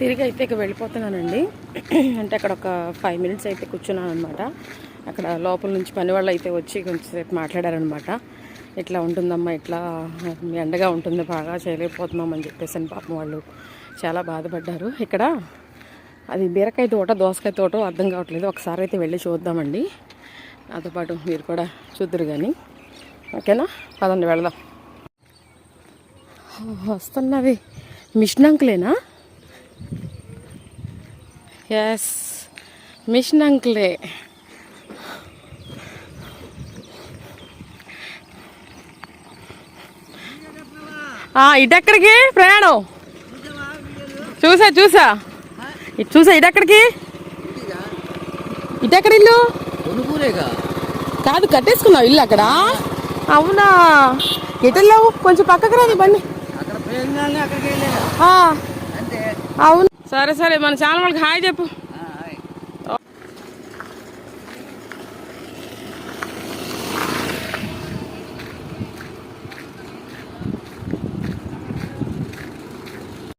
తిరిగి అయితే ఇక వెళ్ళిపోతున్నానండి. అంటే అక్కడ ఒక ఫైవ్ మినిట్స్ అయితే కూర్చున్నాను అనమాట అక్కడ లోపల నుంచి పని వాళ్ళు అయితే వచ్చి కొంచెంసేపు మాట్లాడారనమాట ఇట్లా ఉంటుందమ్మా ఇట్లా ఎండగా ఉంటుంది బాగా చేయలేకపోతున్నాం అని చెప్పేసి అని పాపం వాళ్ళు చాలా బాధపడ్డారు. ఇక్కడ అది బీరకాయ తోట దోసకాయ తోట అర్థం కావట్లేదు. ఒకసారి అయితే వెళ్ళి చూద్దామండి. నాతో పాటు మీరు కూడా చూద్దరు కానీ ఓకేనా? పదండి వెళదాం. వస్తున్నవి మిషన్ అంకులేనా? ఎస్ మిషన్ అంకులే ఆ, ఇటెక్కడికి? ప్రయాణం? చూసా చూసా. ఇటు చూసా ఇటెక్కడికి? ఇటెక్కడ ఇల్లు కాదు కట్టేసుకున్నావు ఇల్లు అక్కడ. అవునా? ఎటు వెళ్ళావు కొంచెం పక్కకు రాని బండి. అవును. సరే సరే మన ఛానల్ వాళ్ళకి హాయ్ చెప్పు.